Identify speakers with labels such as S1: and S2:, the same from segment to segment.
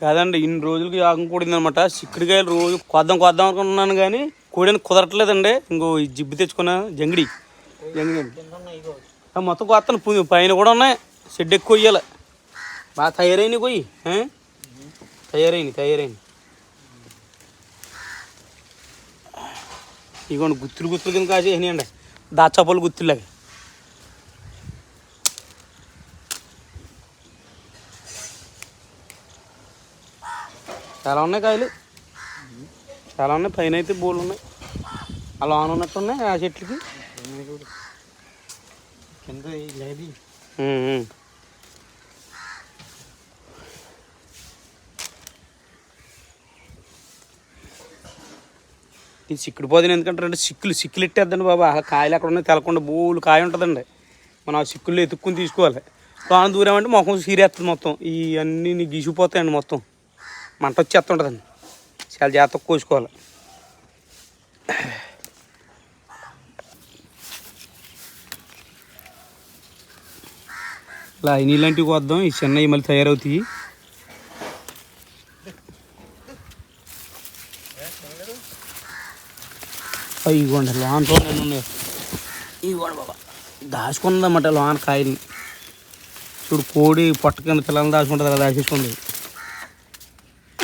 S1: కాదండి ఇన్ని రోజులకి యాగం కూడింది అనమాట చిక్కుడుకాయలు రోజు కొద్దాం కొద్దాం అనుకున్నాను కానీ కూడని కుదరట్లేదండి. ఇంకో ఈ జిబ్బు తెచ్చుకున్న జంగిడి. జంగిడి మొత్తం కొత్త పైన కూడా ఉన్నాయి. షెడ్ ఎక్కువ ఇయ్యాలి. బాగా తయారైనవి పోయి తయారైంది తయారైంది ఇగోండి గుత్తులు గుత్తులు కింద కాసేసినాయండి. దాచాపలు గుత్తులాగా చాలా ఉన్నాయి కాయలు. చాలా ఉన్నాయి. పైన అయితే బోళ్ళు ఉన్నాయి. అలా ఆన్ ఉన్నట్టు ఉన్నాయి ఆ చెట్లకి.
S2: కింద.
S1: ఇది సిక్కుడు పోదని ఎందుకంటే రెండు సిక్కులు సిక్కులు ఇట్టేద్దండి బాబా. ఆ కాయలు ఎక్కడ ఉన్నాయి తెలకుండా బోలు కాయ ఉంటుందండి. మనం ఆ సిక్కులు ఎత్తుక్కుని తీసుకోవాలి. ప్రాణం దూరామంటే మొఖం సీరేస్తుంది మొత్తం. ఈ అన్నీ గీసిపోతాయండి మొత్తం. మంట వచ్చేస్తుంటుందండి. చాలా జాగ్రత్తగా కోసుకోవాలి. ఇలా ఇలాంటివి వద్దాం ఈ చిన్నవి మళ్ళీ తయారవుతాయి. ఇవ్వండి లోన్ నేను ఉన్నాయి. ఇవ్వండి బాబా దాచుకున్నదన్నమాట లోన్ కాయల్ని. చూడు కోడి పొట్ట కింద పిల్లల్ని దాచుకుంటుంది అలా దాచేసుకుంది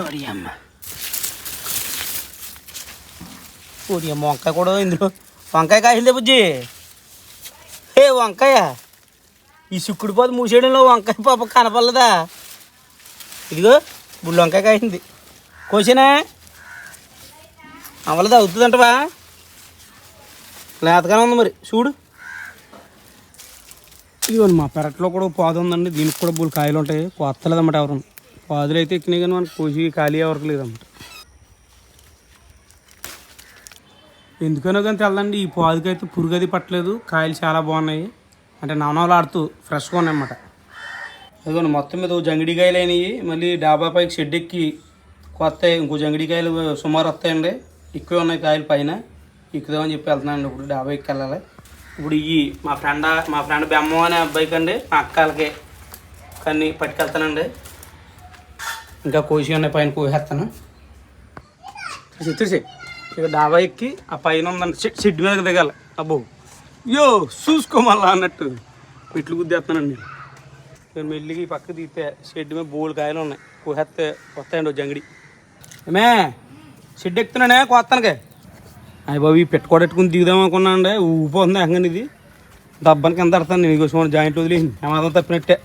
S1: అమ్మ ఓరి వంకాయ కూడా ఇందులో. వంకాయ కాసిందే బుజ్జి. ఏ వంకాయ? ఈ చిక్కుడు పోత మూసేయడంలో వంకాయ పాప కనపడలేదా? ఇదిగో బుల్లి వంకాయ కాసింది. కోసినా? అవ్వలేదు అవుతుందంటవా లేతగానే ఉంది మరి చూడు. ఇదిగోండి మా పెరట్లో కూడా ఒక పాదు ఉందండి దీనికి కూడా బుల్ కాయలు ఉంటాయి కొత్తలేదన్నమాట ఎవరు పాదులు అయితే ఎక్కినాయి కానీ మనకు కోసి ఖాళీ ఎవరికి లేదన్నమాట ఎందుకనో కానీ తెల్లండి ఈ పాదుకైతే పురుగు అది పట్టలేదు కాయలు చాలా బాగున్నాయి అంటే నవనవలు ఆడుతూ ఫ్రెష్గా ఉన్నాయన్నమాట అదిగోండి మొత్తం మీద ఓ జంగిడికాయలు అయినాయి మళ్ళీ డాబా పైకి షెడ్ ఎక్కి కొత్త ఇంకో జంగిడికాయలు సుమారు వస్తాయండి ఎక్కువ ఉన్నాయి కాయలు పైన ఎక్కుదామని చెప్పి వెళ్తున్నాను ఇప్పుడు డాబా ఎక్కి వెళ్ళాలి ఇప్పుడు ఈ మా ఫ్రెండ్ మా ఫ్రెండ్ బెమ్మ అనే అబ్బాయికి అండి మా అక్కలకి కానీ పట్టుకెళ్తానండి ఇంకా కోసి ఉన్న పైన కోసేస్తాను. తెలిసి ఇక డాబా ఎక్కి ఆ పైన ఉందండి షెడ్ మీద మీదకి దిగాలి. అబ్బో. యో చూసుకోమల్లా అన్నట్టు. మెట్లు గుద్దేస్తానండి నేను. మెల్లిగి పక్క తీస్తే షెడ్ మీద బోల్ కాయలు ఉన్నాయి. కోసేస్తే వస్తాయండి ఓ జంగిడి. ఏమే షెడ్ ఎక్కుతున్నానే? కోస్తానకే. అయ్య బాబు ఈ పెట్టుకోడెట్టుకుని దిగుదాం అనుకున్నానండి. ఊపోతుంది ఏకంగా ఇది. దబ్బని కింద అడతాను నేను చూడండి జాయింట్ వదిలేసింది. ఏమాత్రం తప్పినట్టే.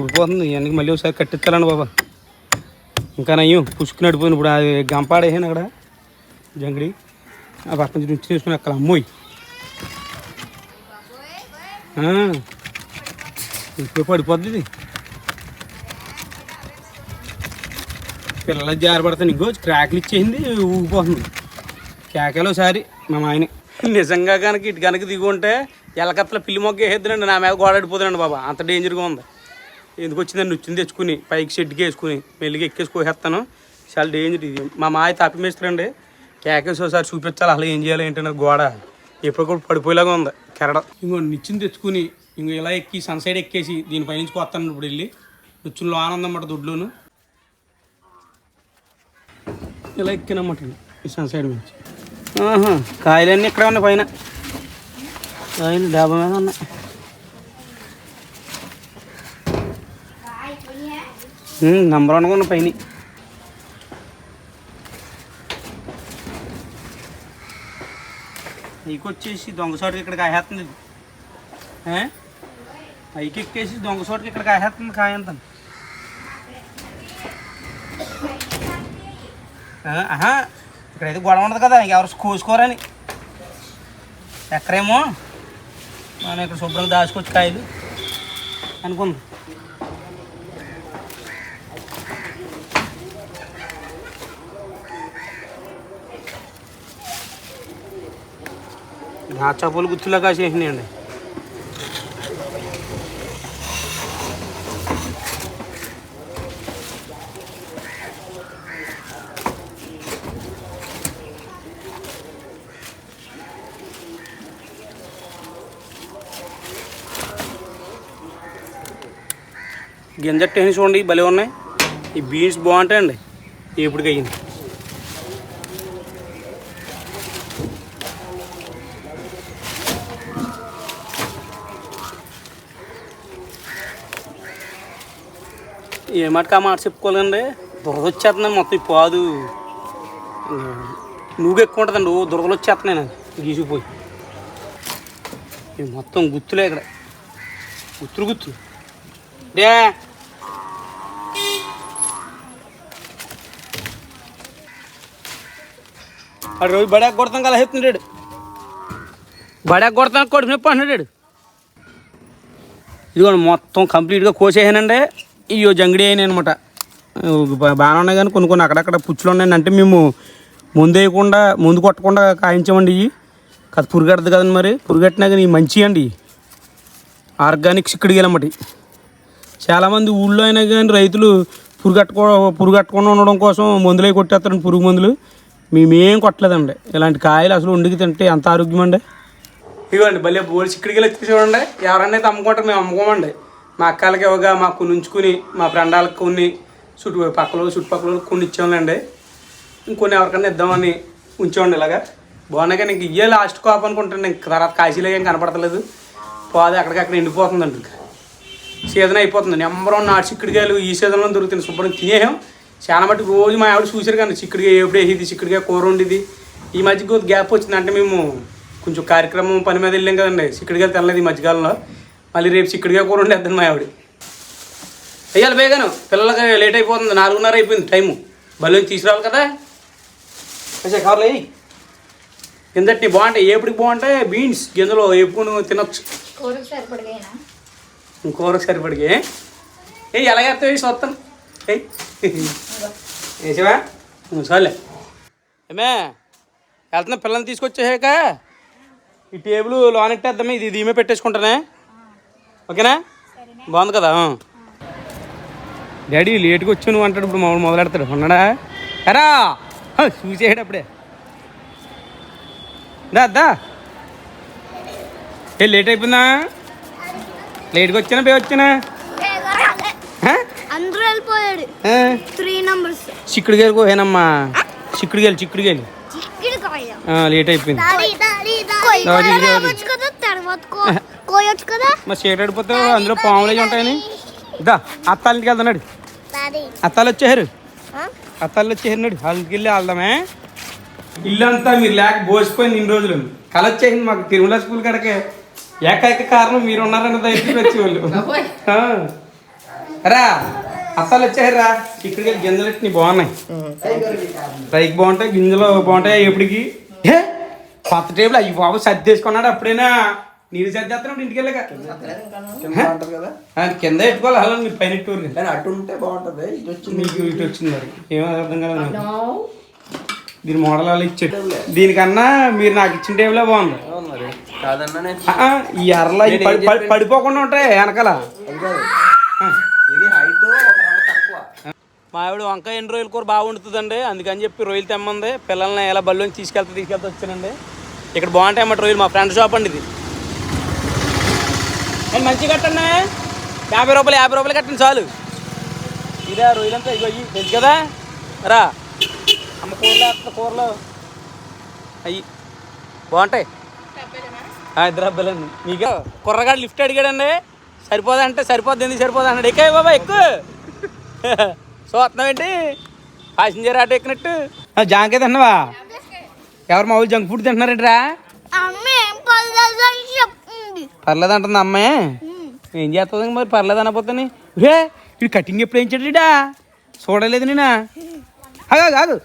S1: ఊడిపోతుంది ఇవన్నీ మళ్ళీ ఒకసారి కట్టించాలండి బాబా. ఇంకా నయ్యం పుష్కు నడిపోయింది ఇప్పుడు అది గంపాడేసాను అక్కడ జంగిడి. ఆ పక్క నుంచి నుంచి తీసుకుని అక్కడ అమ్మోయి. ఇప్పుడు పడిపోద్ది ఇది. పిల్లలు జారపడతాను ఇంకో క్రాకులు ఇచ్చేసింది ఊగిపోతుంది కేకలు ఒకసారి మా ఆయన నిజంగా కనుక ఇటు కనుక దిగి ఉంటే ఎలకత్తల పిల్లి మొగ్గ వేసేద్దునండి నా మీద గోడ అడిపోతుందండి బాబా. అంత డేంజర్గా ఉంది. ఎందుకు వచ్చిందని నుచ్చింది తెచ్చుకుని పైకి షెడ్కి వేసుకుని మెల్లిగా ఎక్కేసి కోసేస్తాను చాలా డేంజర్ ఇది. మా మాయ తప్పిమేస్తారండి కేకేసి ఒకసారి చూపించాలి అసలు ఏం చేయాలి ఏంటంటే గోడ. ఎప్పటికప్పుడు పడిపోయేలాగా ఉంది కెరడ. ఇంకో నిచ్చింది తెచ్చుకుని ఇంకో ఇలా ఎక్కి సన్ సైడ్ ఎక్కేసి దీని పైనుంచి కొత్తాను ఇప్పుడు వెళ్ళి. నుచ్చుల్లో ఆనందం అన్నమాట దొడ్లోను ఇలా ఎక్కినమాట ఈ సన్ సైడ్ నుంచి. కాయలన్నీ ఇక్కడే ఉన్నాయి పైన. కాయలు డాబా మీద ఉన్నాయి. నంబర్ వన్ ఉన్న పైన. పైకి వచ్చేసి దొంగసోటికి ఇక్కడ కాయేస్తుంది పైకి ఎక్కేసి దొంగసోటికి ఇక్కడ కాయేస్తుంది కాయంత ఆహా ఇక్కడైతే గొడవ ఉండదు కదా ఎవరు కోసుకోరని. ఎక్కడేమో? మనం ఇక్కడ శుభ్రంగా దాచుకోవచ్చు కాయలు అనుకుంది. దాచాపూలు గుత్తులా కాసేసినాయండి గింజట్టేసి చూడండి భలే ఉన్నాయి ఈ బీన్స్ బాగుంటాయండి ఎప్పుడు అయ్యింది ఏ మాటకి ఆ మాట చెప్పుకోవాలండి దురద వచ్చేస్తుందండి మొత్తం ఈ పాదు. నువ్వు ఎక్కువ ఉంటుందండి. ఓ దురదలు వచ్చేస్తున్నాయి నాకు. గీసుకుపోయి ఇది మొత్తం గుత్తులే ఇక్కడ. గుత్తులు గుత్తులు. డే! అడు రోజు బడాక్ కొడతాం కదా చెప్తున్నాడు బడాక్ కొడతాను కొడుకు నొప్పి అంటున్నాడు ఇదిగోండి మొత్తం కంప్లీట్గా కోసేసానండి. ఇయో జంగిడి అయినాయి అనమాట బాగానే ఉన్నాయి కానీ కొన్ని కొన్ని అక్కడక్కడ పుచ్చులు ఉన్నాయండి అంటే మేము ముందు వేయకుండా ముందు కొట్టకుండా కాయించామండి ఇవి కాదు పురుగెడదు కదండి మరి. పురుగెట్టినా కానీ మంచి అండి ఆర్గానిక్ చిక్కుడుగా అన్నమాట చాలామంది ఊళ్ళో అయినా కానీ రైతులు పురుగట్టుకో పురుగట్టకుండా ఉండడం కోసం మందులే కొట్టేస్తారండి పురుగు మందులు. మేమేం కొట్టలేదండి. ఇలాంటి కాయలు అసలు వండికి తింటే ఎంత ఆరోగ్యం అండి. ఇవ్వండి భలే బోల్ చిక్కడికి వచ్చి చూడండి. ఎవరన్నా అయితే అమ్ముకుంటారు మేము అమ్ముకోమండి. మా అక్కలకి ఇవ్వగా మాకు కొన్ని ఉంచుకుని మా ఫ్రెండాలకు కొన్ని చుట్టూ పక్కల చుట్టుపక్కల కొన్ని ఇచ్చామండి ఇంకొన్ని ఎవరికన్నా ఇద్దామని ఉంచామండి ఇలాగా. బాగున్నాయి కానీ ఇంక ఇయ్యే లాస్ట్ కాపు అనుకుంటాను. ఇంక తర్వాత కాశీలో ఏం కనపడతలేదు. పోదు అక్కడికక్కడ ఎండిపోతుందండి ఇంకా. సీజన్ అయిపోతుంది. నెంబర్ వన్ నాటు చిక్కుడుకాయలు ఈ సీజన్లో దొరుకుతుంది శుభ్రం తినేయం చాలా మటుకు రోజు మా ఆవిడ చూసారు కానీ చిక్కుడుగా ఎప్పుడు వేసేది? చిక్కుడుగా కూర వండిది. ఈ మధ్య గ్యాప్ వచ్చింది అంటే మేము కొంచెం కార్యక్రమం పని మీద వెళ్ళాం కదండి. చిక్కుడుగా తినలేదు ఈ మధ్యకాలంలో. మళ్ళీ రేపు చిక్కుడుగా కూర వండేద్దాం మా ఆవిడ. వెయ్యాలి బేగాను పిల్లలకి లేట్ అయిపోతుంది నాలుగున్నర అయిపోయింది టైము. బలూన్ తీసుకురావాలి కదా. కొంచెం కవర్లు వేయి కిందటి బాగుంటాయి ఏపటికి బాగుంటాయి బీన్స్ గింజలు ఎప్పుడు తినొచ్చు.
S2: కూరకు
S1: సరిపడికి. ఏ ఎలాగేస్తా వేసి వస్తాను వేసావా? చాలే ఏమే వెళ్తున్నా పిల్లల్ని తీసుకొచ్చేసాక ఈ టేబుల్ లోనెట్టేద్దామే ఇది దీమే పెట్టేసుకుంటానే. ఓకేనా? బాగుంది కదా. డాడీ లేట్గా వచ్చి నువ్వు అంటాడు ఇప్పుడు మామూలు మొదలెడతాడు. ఉన్నాడా? ఎరా! చూసేసాడు అప్పుడే దా దా. ఏ లేట్ అయిపోయిందా? లేట్గా వచ్చానా? బే వచ్చానా?
S2: అందరూ వెళ్ళిపోయాడు? త్రీ నంబర్స్
S1: చిక్కుడుగాయలు కోసానమ్మా చిక్కుడుగాయలు చిక్కుడుగాయలు.
S2: చిక్కుడుకాయ.
S1: ఆ, లేట్ అయిపోయింది.
S2: కదా కోయొచ్చు కదా
S1: మరి చీకటిపోతే అందులో పాములు ఉంటాయని? ఇదా అత్తాలింటికి వెళ్తున్నాడు అత్తాలు వచ్చేసారు అత్తాలు వచ్చేసారు వాళ్ళకి వెళ్ళి వెళ్దామే. ఇల్లు అంతా మీరు లేక బోసిపోయింది ఇన్ని రోజులు. కళ వచ్చేసింది మాకు తిరుమల స్కూల్ కడకే. ఏకైక కారణం మీరు ఉన్నారన్న దగ్గరికి వచ్చేవాళ్ళు. రా అత్తాలు వచ్చారా ఇక్కడికి గింజలు ఎట్టి బాగున్నాయి. రైకి బాగుంటాయి గింజలు బాగుంటాయి ఎప్పటికి? కొత్త టేబుల్ అయ్యి బాబు సర్దేసుకున్నాడు అప్పుడైనా? నీళ్ళు సర్దేస్తున్నాడు ఇంటికి వెళ్ళాక
S3: కింద బాగుంటది కదా.
S1: ఆ, కింద పెట్టుకోవాలి అలా పైన టూర్
S3: అటు ఉంటే బాగుంటది. ఇటు వచ్చింది
S1: మీకు ఇటు వచ్చింది మరి. ఏమో అర్థం కాదు నాకు. దీని మోడల్ అలా ఇచ్చాడు. దీనికన్నా మీరు నాకు ఇచ్చిన టేబులే బాగుంది. ఈ పడి- పడిపోకుండా ఉంటాయి వెనకాల? మా ఆవిడ వంకాయ ఎన్ని రోజుల కూర బాగా వండుతుందండి. అందుకని చెప్పి రొయ్యలు తెమ్మంది. పిల్లల్ని ఎలా బళ్ళోని తీసుకెళ్తే తీసుకెళ్తే వచ్చానండి. ఇక్కడ బాగుంటాయి అన్నమాట రొయ్యలు. మా ఫ్రెండ్ షాప్ అండి ఇది. నేను మంచిగా కట్టండి యాభై రూపాయలు యాభై రూపాయలు కట్టండి చాలు. ఇదే రొయ్యలంతా ఇగో ఇవి తెలుసు కదా? రా. అమ్మ కూరలు వేస్తా కూరలు. అయ్యి. బాగుంటాయి? ఆ, ఇద్దరు అబ్బాయిలండి మీకు కుర్రగాడు లిఫ్ట్ అడిగాడండి. సరిపోదా అంటే సరిపోద్ది ఎందుకు సరిపోదా అన్నాడు. ఎక్కే బాబా ఎక్కువ చూస్తున్నావేంటి ప్యాసింజర్ ఆటో ఎక్కినట్టు. జాంకే తిన్నావా? ఎవరు మా ఊళ్ళు జంక్ ఫుడ్ తింటున్నారంటరా?
S2: అమ్మ పర్లేదు
S1: అంటుంది అమ్మాయి ఏం చేస్తుంది మరి పర్లేదు అనపోతుంది రే ఇడు కటింగ్ ఎప్పుడు వేయించాడుడా చూడలేదు నేనా ఆగు, ఆగు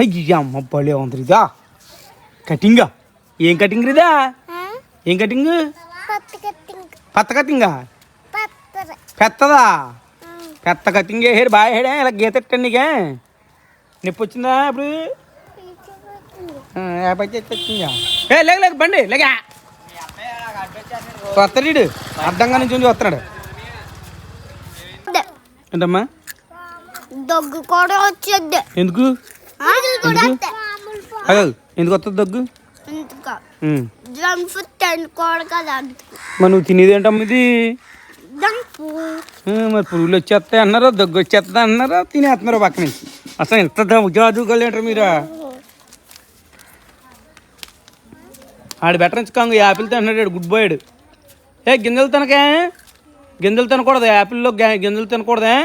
S1: అయ్యి అమ్మ పడే ఉంది ఇదా కటింగా. ఏం కటింగ్ రిదా? ఏం కటింగ్? పత్త కటింగా? పెత్తదా. పెత్త కటింగ్ వేసారు బాగా వేయడా ఇలా గీత ఎట్టండి నీకే నొప్పి వచ్చిందా ఇప్పుడు? ఏ లేక లేదు బండి లేక. వస్తాడు అర్థంగా నుంచి వస్తున్నాడు. ఏంటమ్మా?
S2: దగ్గు కూడా వచ్చేద్ది
S1: ఎందుకు? ఎందుకు? వస్తుంది దగ్గు.
S2: జంప్ తినకూడదు కదా
S1: మరి నువ్వు తినేది ఏంటమ్మా ఇది? మరి పురుగులు వచ్చేస్తాయి అన్నారు దగ్గు వచ్చేస్తా అన్నారు తినేస్తున్నారు పక్క నుంచి. అసలు ఎంత జాదుకోలేటరు మీరు? ఆడు బెటర్ కాంగు యాపిల్ తింటున్నాడు గుడ్ బాయ్డ్ ఏ గింజలు తినకే? గింజలు తినకూడదు. యాపిల్లో గింజలు తినకూడదే.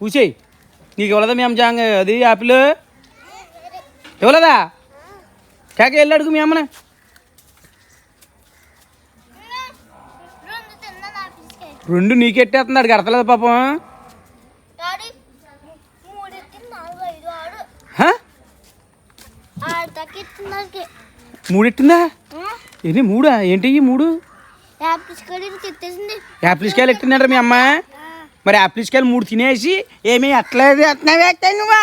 S1: కూసేయి నీకు ఇవ్వలేదా మీ అమ్మ జాంగ అది యాపిల్? ఇవ్వలేదా? కేక వెళ్ళి అడుగు మీ అమ్మనే.
S2: రెండు
S1: నీకెట్టేస్తున్నాడు కడతలేదు పాపం? మూడెట్టిందా ఏంటి మూడా? ఏంటి ఈ మూడు?
S2: తెచ్చేసింది
S1: యాప్లిస్కాయలు ఎట్టిందంటారు మీ అమ్మ? మరి యాప్లిస్కాయలు మూడు తినేసి ఏమీ ఎట్లేదు ఎట్టినావే ఎట్టాయి నువ్వా?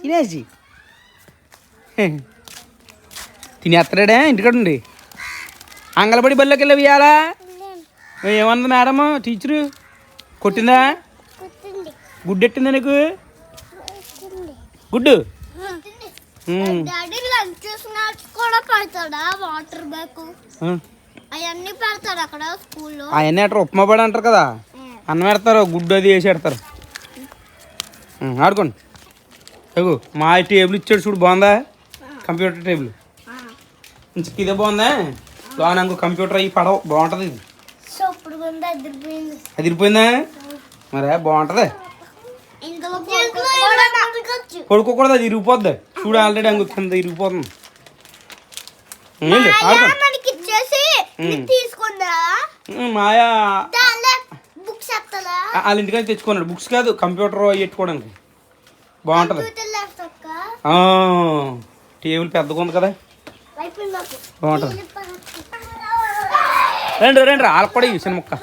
S1: తినేసి. తినేస్తాడే ఇంటికాడ ఉండి అంగలబడి బళ్ళకి వెళ్ళి ఇయ్యాలా ఏమన్నది మేడం టీచరు? కొట్టిందా? గుడ్డు ఎట్టిందా నీకు? గుడ్డు? ఉమ్.
S2: డాడీ లంచ్ స్నాక్స్ కూడా పెడతాడా? Water bag. అవన్నీ పెడతాడు అక్కడ స్కూల్లో.
S1: అవన్నీ అట్లా ఉప్మా పడి అంటారు కదా? అన్నం పెడతారు గుడ్డు అది వేసి పెడతారు. ఆడుకోండి. అగు మా టేబుల్ ఇచ్చాడు చూడు బాగుందా? Computer table. ఇదే బాగుందా? లోన ఇంకో కంప్యూటర్ అయ్యి పడవ బాగుంటుంది ఇది.
S2: అదిరిపోయింది.
S1: మరే బాగుంటుంది. పడుకోకూడదు అది ఇరిగిపోద్ది. చూడు ఆల్రెడీ అంగు కింద ఇరిగిపోతుంది. ఆడుకోండి మాయా. వాళ్ళ ఇంటికైతే తెచ్చుకున్నాడు బుక్స్ కాదు కంప్యూటర్ పెట్టుకోవడానికి. బాగుంటుంది. టేబుల్ పెద్దగా ఉంది కదా. బాగుంటుంది. రండి రండి వాళ్ళకి కూడా ఇవి సినిమక్క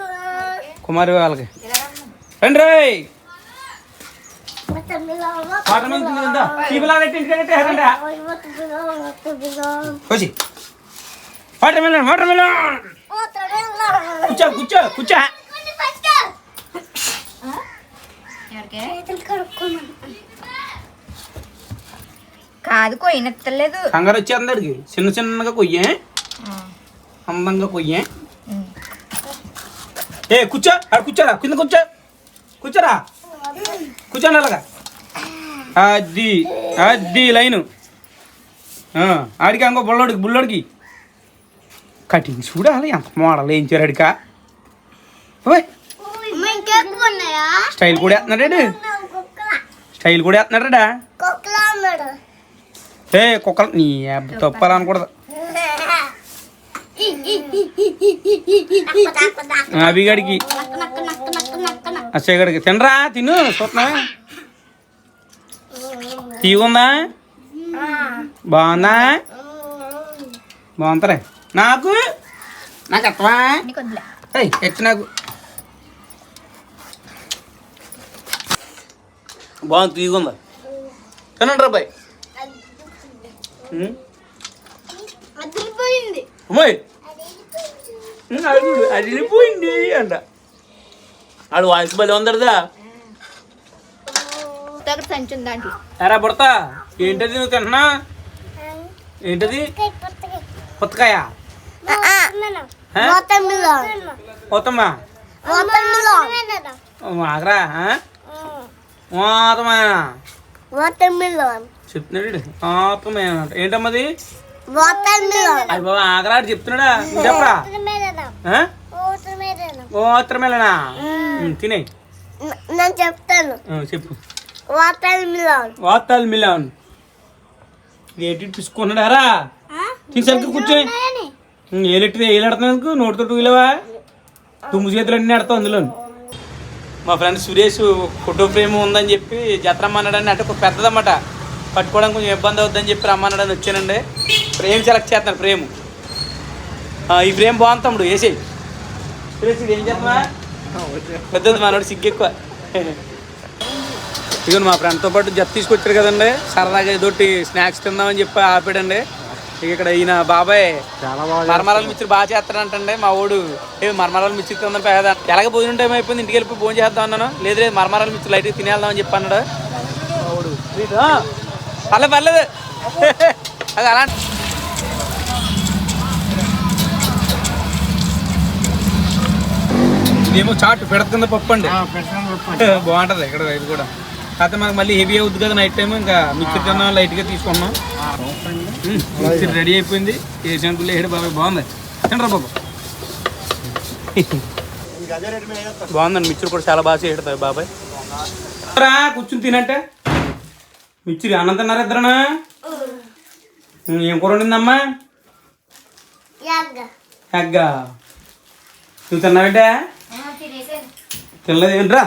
S1: కుమారి వాళ్ళకి. రండి రేయ్. వాటర్ మిల్క్ ఉంది కదా చీపులా పెట్టి ఇంటికి పెట్టేసారండి కోసి వాటర్ మిలన్ వాటర్ మిలన్ కూర్చో కూర్చో. కూర్చో
S4: కాదు కొయ్యనెత్తలేదు.
S1: కంగారు వచ్చేస్తుంది అడిగి చిన్న చిన్నగా కొయ్యే. అందంగా కొయ్యే. ఏ కూర్చో అక్కడ కూర్చోరా కింద కూర్చో. కూర్చోరా. కూర్చోండి అలాగా. అది అది లైను. ఆడికి ఇంకో బుల్లోడికి బుల్లోడికి. కటింగ్ చూడాలి ఎంత మోడల్ ఏం చేరాడికా ఓయ్
S2: ఇంకెక్కువ ఉన్నాయా
S1: స్టైల్ కూడా వేస్తున్నాడు స్టైల్ కూడా వేస్తున్నాడా
S2: కుక్కలా ఉన్నాడు
S1: ఏ కుక్కలు నీ తప్పాలనకూడదు అభిగాడికి
S2: నక్క నక్క నక్క నక్క నక్క
S1: అచ్చయ్యగాడికి తినరా తిను చూస్తున్నా తీగుందా బాగుందా బాగుంటారే నాకు? నాకు ఏయ్ ఎత్తు నాకు. బాగుంది తీగుందా తినండి రాబాయ్ అడిగిపోయింది అంట. ఆడు వాయిస్ బలి ఉందరదా? ఎరా బుడతా ఏంటది నువ్వు తింటున్నా? ఏంటది? పుత్తకాయ? పోతమ్మా
S2: వాటర్ మిలన్
S1: ఆగరా మోతమా
S2: వాటర్ మిలన్
S1: చెప్తున్నాడు అంట ఏంటమ్మది
S2: వాటర్ మిలన్
S1: అది బాబా ఆగరా అని చెప్తున్నాడా చెప్పరా ఆ?
S2: వాటర్ మిలన్
S1: మోత్రమేలనా తినే
S2: నేను చెప్తాను
S1: చెప్పు
S2: వాటర్ మిలన్
S1: వాతాల్ మిలాన్ ఏంటి పిసుకున్నాడారా తీసుకు కూర్చొని ఏలెట్టి ఏలాడుతున్నందుకు నోటితో టూలేవా తుమ్ము చేతులు అన్నీ ఆడతావు అందులో మా ఫ్రెండ్ సురేష్ ఫోటో ఫ్రేమ్ ఉందని చెప్పి జత రమ్మన్నాడని అంటే ఒక పెద్దదన్నమాట. పట్టుకోవడానికి కొంచెం ఇబ్బంది అవుద్దని చెప్పి రమ్మన్నాడని వచ్చానండి. ఫ్రేమ్ సెలెక్ట్ చేస్తాను ఫ్రేమ్. ఈ ఫ్రేమ్ బాగుంది తమ్ముడు వేసి సురేష్ ఇది ఏం చేస్తున్నా పెద్దది మనోడు సిగ్గు ఎక్కువ. ఇదిగో మా ఫ్రెండ్తో పాటు జత తీసుకొచ్చారు కదండి. సరదాగా ఏదోటి స్నాక్స్ తిందామని చెప్పి ఆపాడండి. ఇక్కడ ఈయన బాబాయ్ మరమరాల మిర్చి బాగా చేస్తాడంటండి మా ఓడు ఏ మరమరాల మిర్చి తిందాం పేద. ఎలాగ భోజనం టైం అయిపోయింది? ఇంటికి వెళ్ళిపోయి భోజనం చేద్దాం అన్నాను. లేదు లేదు మరమరాల మిర్చి లైట్గా తినేద్దామని చెప్పి అన్నాడు. "ఆ, పర్లేదు పర్లేదు. అది అలా. ఇదేమో చాట్ పెడుతుంది పప్పు అండి. బాగుంటది ఇక్కడ ఇది కూడా. కాకపోతే మనకు మళ్ళీ హెవీ అవుద్ది కదా నైట్ టైం ఇంకా మిక్సర్ తిన్నాం లైట్గా తీసుకున్నాం. రెడీ అయిపోయింది. వేసాను పుల్లి వేయడం బాబాయ్ బాగుంది? తినరా బాబు. బాగుందండి మిక్చర్ కూడా చాలా బాగా చేయడతాయి బాబాయ్. రా కూర్చుని తినంటే. మిక్చర్ అన్నం తిన్నారు ఇద్దరనా? ఏం కూర వండిందమ్మా?
S2: యగ్గ
S1: హగ్గా నువ్వు తిన్నావేంటే? తినలేదు ఏంట్రా?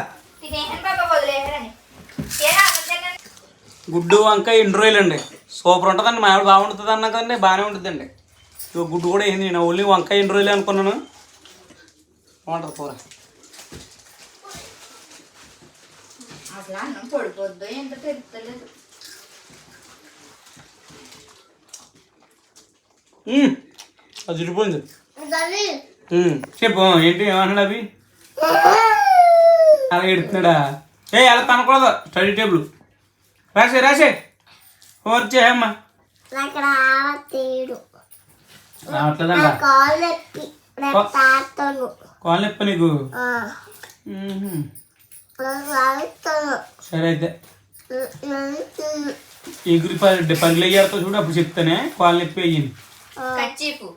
S1: గుడ్డు వంకాయ ఎండు రొయ్యలు అండి సూపర్ ఉంటుందండి. మా ఆవిడ బాగుంటుంది అన్నా కదండి బాగానే ఉంటుందండి. ఇక గుడ్డు కూడా ఏంది నేను ఓన్లీ వంకాయ ఎండు రొయ్యలు అనుకున్నాను. బాగుంటుంది కూర?
S4: అసలు అన్నం పడిపోద్దో ఎంత తెలుస్తలేదు
S1: మ్మ్. అది మ్మ్. చెప్పు ఏంటి ఏమన్నాడు అవి అలా ఎడుతున్నాడా? ఏ అలా తనకూడదు. Study table. రాసే రాసే. హోంవర్క్ చేయమ్మా
S2: నాకు రావట్లేదు
S1: రావట్లేదంట
S2: కాల్ నొప్పి. రేపు తాతను.
S1: కాల్ నొప్పి నీకు? సరే అయితే. ఎగురి పని పనులు అయ్యారుతో చూడు అప్పుడు చెప్తానే. కాల్ నొప్పి అయ్యింది.
S4: కచ్చిపు